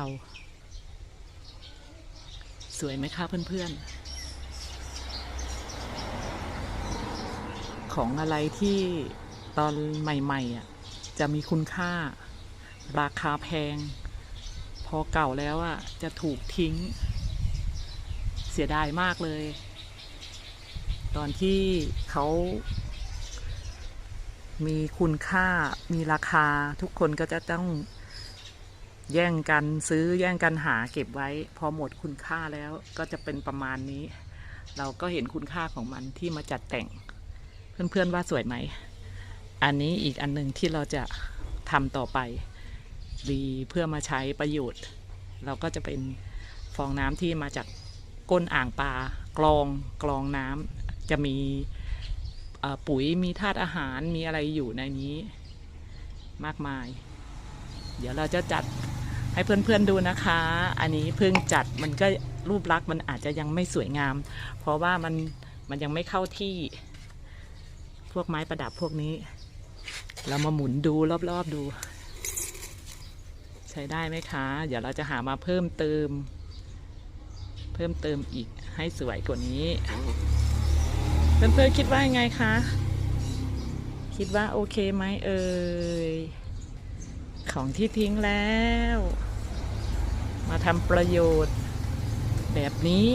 เราสวยไหมคะเพื่อนๆ ของอะไรที่ตอนใหม่ๆอะจะมีคุณค่า ราคาแพง พอเก่าแล้วอะจะถูกทิ้ง เสียดายมากเลย ตอนที่เขามีคุณค่ามีราคาทุกคนก็จะต้อง แย่งกันซื้อแย่งกันหาเก็บไว้ พอหมดคุณค่าแล้วก็จะเป็นประมาณนี้ เราก็เห็นคุณค่าของมันที่มาจัดแต่ง เพื่อนๆว่าสวยไหม อันนี้อีกอันหนึ่งที่เราจะทำต่อไป ดีเพื่อมาใช้ประโยชน์ เราก็จะเป็นฟองน้ำที่มาจากก้นอ่างปลากรองกรองน้ำจะมีปุ๋ยมีธาตุอาหารมีอะไรอยู่ในนี้ มากมาย เดี๋ยวเราจะจัด ให้เพื่อนๆดูนะคะ อันนี้เพิ่งจัดมันก็รูปลักษณ์มันอาจจะยังไม่สวยงาม เพราะว่ามันมันยังไม่เข้าที่ พวกไม้ประดับพวกนี้ เรามาหมุนดูรอบๆดู ใช้ได้ไหมคะ เดี๋ยวเราจะหามาเพิ่มเติม เพิ่มเติมอีกให้สวยกว่านี้ เพื่อนๆคิดว่ายังไงคะ คิดว่าโอเคไหมเอ่ย ของที่ทิ้งแล้ว มาทำประโยชน์แบบนี้